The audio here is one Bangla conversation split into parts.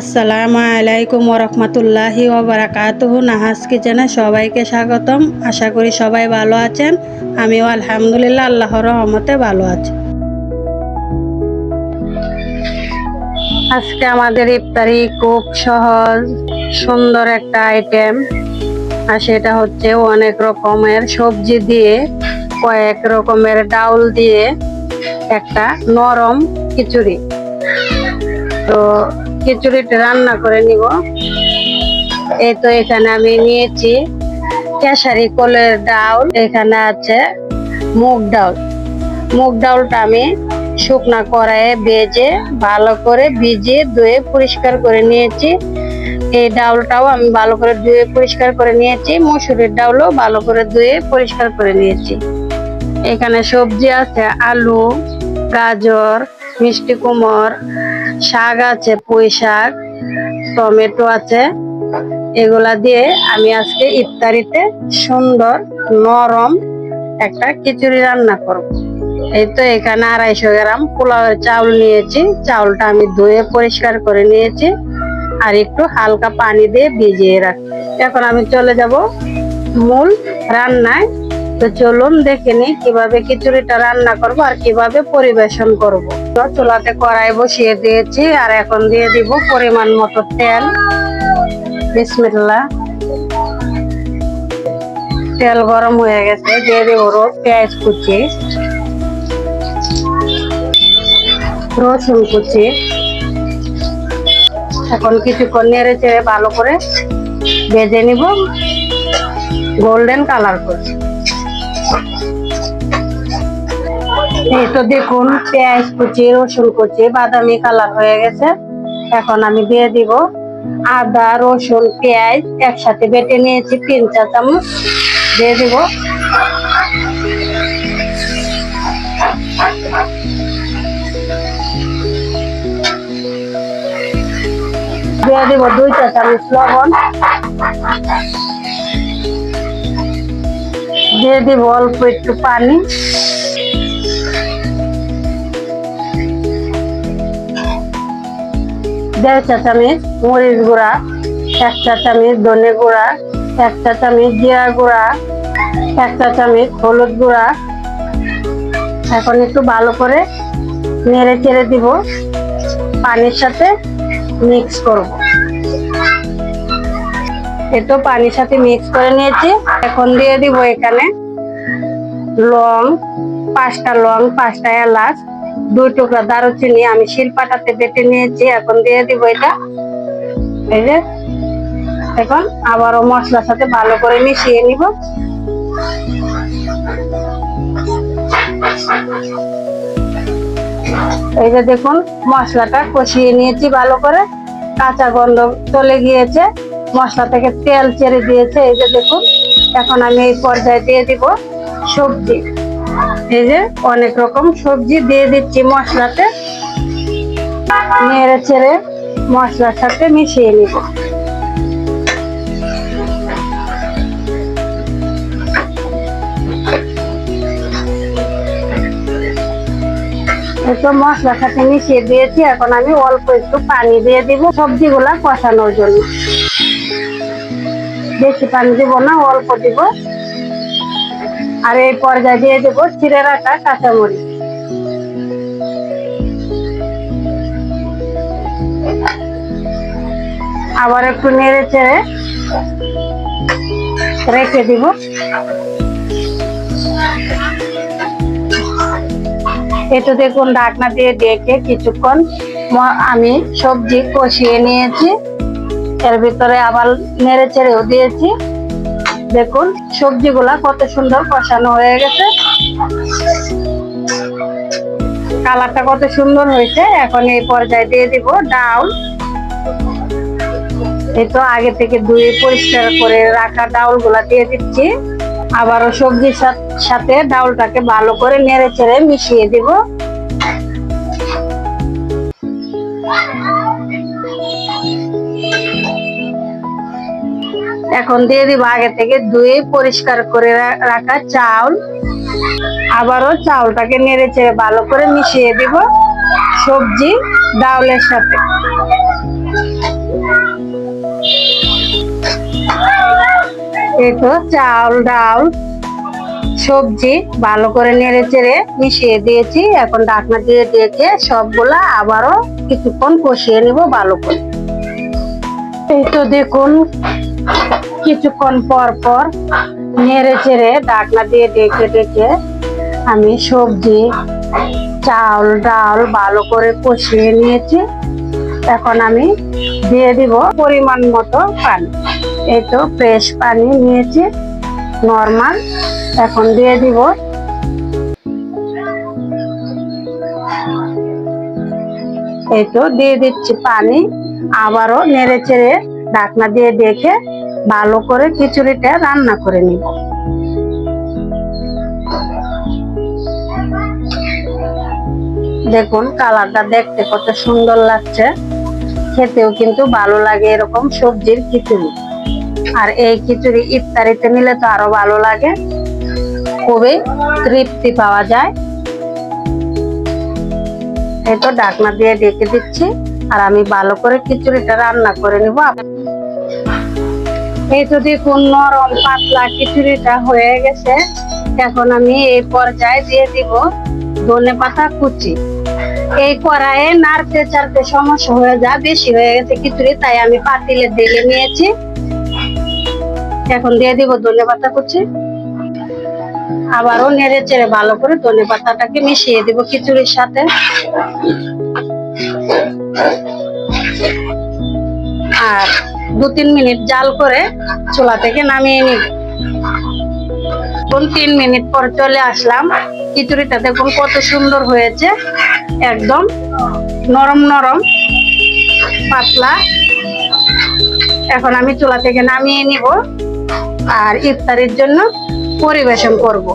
আসসালামু আলাইকুম ওরহমতুল্লাহি ওবরাকাতুহু নাহাজ কিচেনে সবাইকে স্বাগতম। আশা করি সবাই ভালো আছেন। আমিও আলহামদুলিল্লাহ, আল্লাহর রহমতে ভালো আছি। আজকে আমাদের ইফতারি খুব সহজ, সুন্দর একটা আইটেম আর সেটা হচ্ছে অনেক রকমের সবজি দিয়ে, কয়েক রকমের ডাউল দিয়ে একটা নরম খিচুড়ি। তো খিচুড়িটা রান্না করে নিব। এই তো এখানে আমি নিয়েছি কেশারি কোলের ডাউল, এখানে আছে মুগ ডাউল। মুগ ডাউলটা আমি শুকনা কড়াইয়ে ভেজে ভালো করে ভিজিয়ে ধুয়ে পরিষ্কার করে নিয়েছি। এই ডাউলটাও আমি ভালো করে ধুয়ে পরিষ্কার করে নিয়েছি। মসুরের ডাউলও ভালো করে ধুয়ে পরিষ্কার করে নিয়েছি। এখানে সবজি আছে, আলু, গাজর, মিষ্টি কুমড় শাক আছে, পুঁই শাক, টমেটো আছে। এগুলা দিয়ে আমি আজকে ইফতারিতে সুন্দর নরম একটা খিচুড়ি রান্না করব। এই তো এখানে আড়াইশো গ্রাম পোলাওয়ের চাউল নিয়েছি। চাউলটা আমি ধুয়ে পরিষ্কার করে নিয়েছি আর একটু হালকা পানি দিয়ে ভিজিয়ে রাখি এখন আমি চলে যাব মূল রান্নায়। তো চলুন দেখে নি কীভাবে খিচুড়িটা রান্না করব আর কীভাবে পরিবেশন করব। তো চুলাতে কড়াই বসিয়ে দিয়েছি আর এখন দিয়ে দিব পরিমাণ মতো তেল। বিসমিল্লাহ তেল গরম হয়ে গেছে, দিয়ে দেবো পেঁয়াজ কুচি। রসুন কুচি। এখন কিছুক্ষণ নেড়ে চেড়ে ভালো করে ভেজে নিব। গোল্ডেন কালার করে এই তো দেখুন, পেঁয়াজ কুচি, রসুন কুচি, বাদামি কালার হয়ে গেছে। এখন আমি দিয়ে দিব আদা, রসুন, পেঁয়াজ একসাথে বেটে নিয়েছি, তিন চা চামচ দিয়ে দিব। দিয়ে দিব দুই চা চামচ লবণ। দিয়ে দিব অল্প একটু পানি। দেড় চা চামচ মরিচ গুঁড়া, এক চা চামচ ধনে গুঁড়া, এক চা চামচ জিরা গুঁড়া, এক চা চামচ হলুদ গুঁড়া। এখন একটু ভালো করে নেড়ে চেড়ে দিব। পানির সাথে মিক্স করব। একটু পানির সাথে মিক্স করে নিয়েছি। এখন দিয়ে দিব এখানে লং, পাঁচটা লং, পাঁচটা এলাচ। দুই টুকরা দারুচিনি আমি শিলপাটাতে বেটে নিয়েছি, এখন দিয়ে দিব এটা। এই যে, এখন আবারও মশলার সাথে ভালো করে মিশিয়ে নিব। এই যে দেখুন, মশলাটা কষিয়ে নিয়েছি ভালো করে। কাঁচা গন্ধ চলে গিয়েছে, মশলা থেকে তেল ছেড়ে দিয়েছে। এই যে দেখুন, এখন আমি এই পর্যায়ে দিয়ে দিব সবজি। এই যে অনেক রকম সবজি দিয়ে দিচ্ছি মশলাতে। নেড়ে ছেড়ে মশলার সাথে মিশিয়ে নিব। একটু মশলার সাথে মিশিয়ে দিয়েছি। এখন আমি অল্প একটু পানি দিয়ে দিব সবজিগুলা কষানোর জন্য। বেশি পানি দিব না, অল্প দিব। আর এই পর্যায়ে দিয়ে দেবো ছিঁড়ে রাখা কাঁচামরিচ। আবার একটু নেড়ে চেড়ে রেখে দিব। এটা দেখুন ঢাকনা দিয়ে ডেকে কিছুক্ষণ আমি সবজি কষিয়ে নিয়েছি। এর ভিতরে আবার নেড়ে চেড়েও দিয়েছি। দেখুন, সবজিগুলা কত সুন্দর কষানো হয়ে গেছে। কালারটা কত সুন্দর হয়েছে। এখন এই পর্যায়ে দিয়ে দিব ডাউল। এই তো আগে থেকে ধুয়ে পরিষ্কার করে রাখা ডাউলগুলা দিয়ে দিচ্ছি। আবারও সবজির সাথে ডাউলটাকে ভালো করে নেড়ে চেড়ে মিশিয়ে দিব। এখন দিয়ে দিব আগে থেকে ধুয়ে পরিষ্কার করে রাখা চাউল। আবারও চাউলটাকে নেড়ে চেড়ে ভালো করে মিশিয়ে দিব সবজি ডাউলের সাথে। এতো চাউল, ডাউল, সবজি ভালো করে নেড়ে চেড়ে মিশিয়ে দিয়েছি। এখন ডাকনা দিয়ে দিয়েছে সবগুলা আবারও কিছুক্ষণ কষিয়ে নেব ভালো করে। এই তো দেখুন কিছুক্ষণ পর পর নেড়ে চেড়ে ঢাকনা দিয়ে ডেকে ডেকে আমি সবজি, চাল, ডাল ভালো করে কষিয়ে নিয়েছি। এখন আমি দিয়ে দিব পরিমাণ মতো পানি। এই তো ফ্রেশ পানি নিয়েছি নর্মাল এখন দিয়ে দিব এই তো দিয়ে দিচ্ছি পানি। আবারও নেড়ে চেড়ে ঢাকনা দিয়ে দেখে ভালো করে খিচুড়িটা রান্না করে নিব। দেখুন কালারটা দেখতে কত সুন্দর লাগছে। খেতেও কিন্তু ভালো লাগে এরকম সবজির খিচুড়ি। আর এই খিচুড়ি ইফতারিতে নিলে তো আরও ভালো লাগে। খুবই তৃপ্তি পাওয়া যায়। এই তো ডাকনা দিয়ে ডেকে দিচ্ছি। আর আমি ভালো করে খিচুড়িটা রান্না করে নিব। এই তো দেখুন নরম, পাতলা খিচুড়িটা হয়ে গেছে, এখন আমি এই পর্যায়ে দিয়ে দিব ধনে পাতা কুচি। এই কড়াইয়ে নাড়তে চাড়তে সমস্যা হয়ে যায় বেশি হয়ে গেছে খিচুড়ি, তাই আমি পাতিলে দিয়ে নিয়েছি। এখন দিয়ে দিব ধনে পাতা কুচি। আবারও নেড়ে চেড়ে ভালো করে ধনে পাতাটাকে মিশিয়ে দিব খিচুড়ির সাথে। আর দু তিন মিনিট জাল করে চুলা থেকে নামিয়ে নিব। তিন মিনিট পর চলে আসলাম। খিচুড়িটা দেখুন কত সুন্দর হয়েছে। একদম নরম নরম, পাতলা। এখন আমি চুলা থেকে নামিয়ে নিব আর ইফতারির জন্য পরিবেশন করব।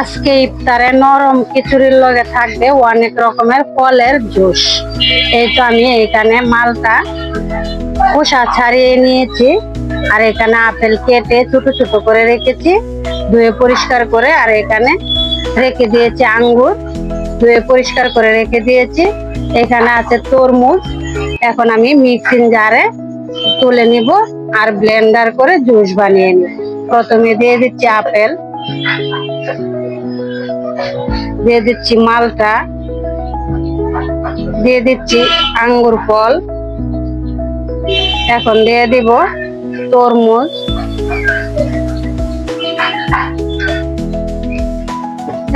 আজকে ইফতারে নরম খিচুড়ির লগে থাকবে অনেক রকমের ফলের জুস। এই তো আমি এখানে মালটা খোসা ছাড়িয়ে নিয়েছি। আর এখানে আপেল কেটে ছোট ছোট করে রেখেছি। ধুয়ে পরিষ্কার করে আর এখানে রেখে দিয়েছি আঙ্গুর। ধুয়ে পরিষ্কার করে রেখে দিয়েছি। এখানে আছে তরমুজ। এখন আমি মিক্সিং জারে তুলে নিব আর ব্লেন্ডার করে জুস বানিয়ে নিব। প্রথমে দিয়ে দিচ্ছি আপেল। দিয়ে দিচ্ছি মালটা। দিয়ে দিচ্ছি আঙ্গুর ফল। এখন দিয়ে দিব তরমুজ।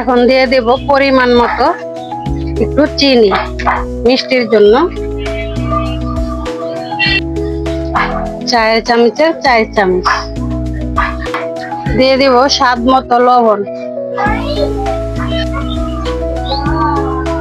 এখন দিয়ে দেব পরিমাণ মতো একটু চিনি মিষ্টির জন্য। চায়ের চামচের চায়ের চামচ। দিয়ে দিব স্বাদ মতো লবণ।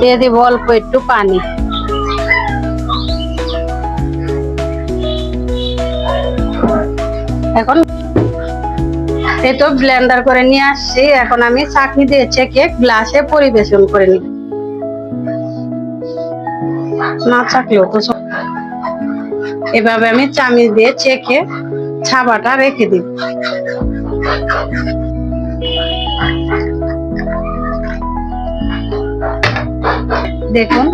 দিয়ে দিব অল্প একটু পানি। এখন এই তো ব্লেন্ডার করে নিয়ে আসছি। এখন আমি চাকনি দিয়ে চেকে গ্লাসে পরিবেশন করে নিব না চাকলেও তো এভাবে আমি চামিচ দিয়ে চেকে ছাবাটা রেখে দিব দেখুন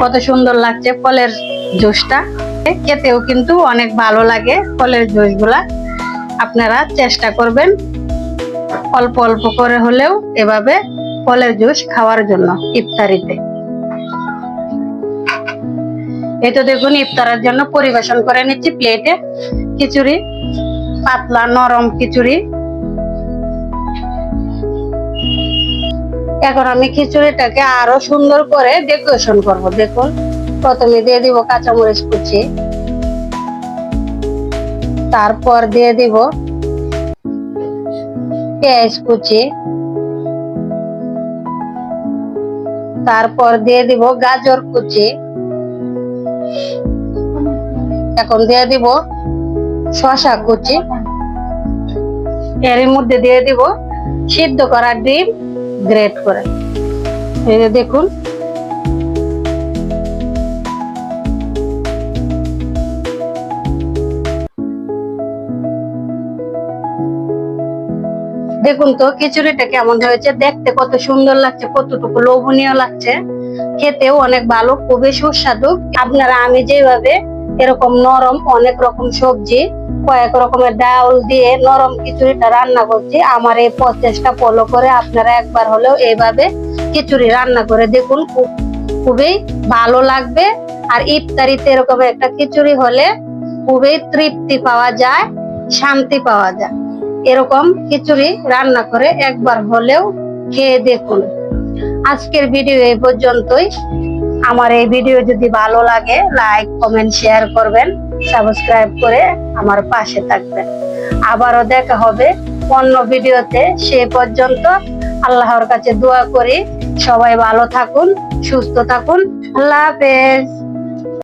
কত সুন্দর লাগছে ফলের জুসটা। খেতেও কিন্তু অনেক ভালো লাগে ফলের জুসগুলা আপনারা চেষ্টা করবেন অল্প অল্প করে হলেও এভাবে ফলের জুস খাওয়ার জন্য ইফতারিতে। এই তো দেখুন, ইফতারের জন্য পরিবেশন করে নিচ্ছি প্লেটে খিচুড়ি, পাতলা নরম খিচুড়ি। এখন আমি খিচুড়িটাকে আরও সুন্দর করে ডেকোরেশন করব। দেখুন, প্রথমে দিয়ে দিব কাঁচামরিচ কুচি। তারপর দিয়ে দিব পেঁয়াজ কুচি। তারপর দিয়ে দিব গাজর কুচি। এখন দিয়ে দিব শশা কুচি। এর মধ্যে দিয়ে দিব সিদ্ধ করা ডিম, গ্রেট করে। দেখুন দেখুন তো, খিচুড়িটা কেমন হয়েছে, দেখতে কত সুন্দর লাগছে, কতটুকু লোভনীয় লাগছে। খেতেও অনেক ভালো, খুবই সুস্বাদু। আপনারা আমি যেভাবে এরকম নরম অনেক রকম সবজি, কয়েক রকমের ডাউল দিয়ে নরম খিচুড়িটা রান্না করছি, আমার এই প্রচেষ্টা ফলো করে আপনারা একবার হলেও এইভাবে খিচুড়ি রান্না করে দেখুন, খুব, খুবই ভালো লাগবে। আর ইফতারিতে এরকম একটা খিচুড়ি হলে খুবই তৃপ্তি পাওয়া যায়, শান্তি পাওয়া যায়। এরকম খিচুড়ি রান্না করে একবার হলেও খেয়ে দেখুন। আজকের ভিডিও এই পর্যন্তই। আমার এই ভিডিও যদি ভালো লাগে লাইক কমেন্ট শেয়ার করবেন সাবস্ক্রাইব করে আমার পাশে থাকবেন। আবারও দেখা হবে অন্য ভিডিওতে। সে পর্যন্ত আল্লাহর কাছে দোয়া করি। সবাই ভালো থাকুন, সুস্থ থাকুন। আল্লাহ হাফেজ।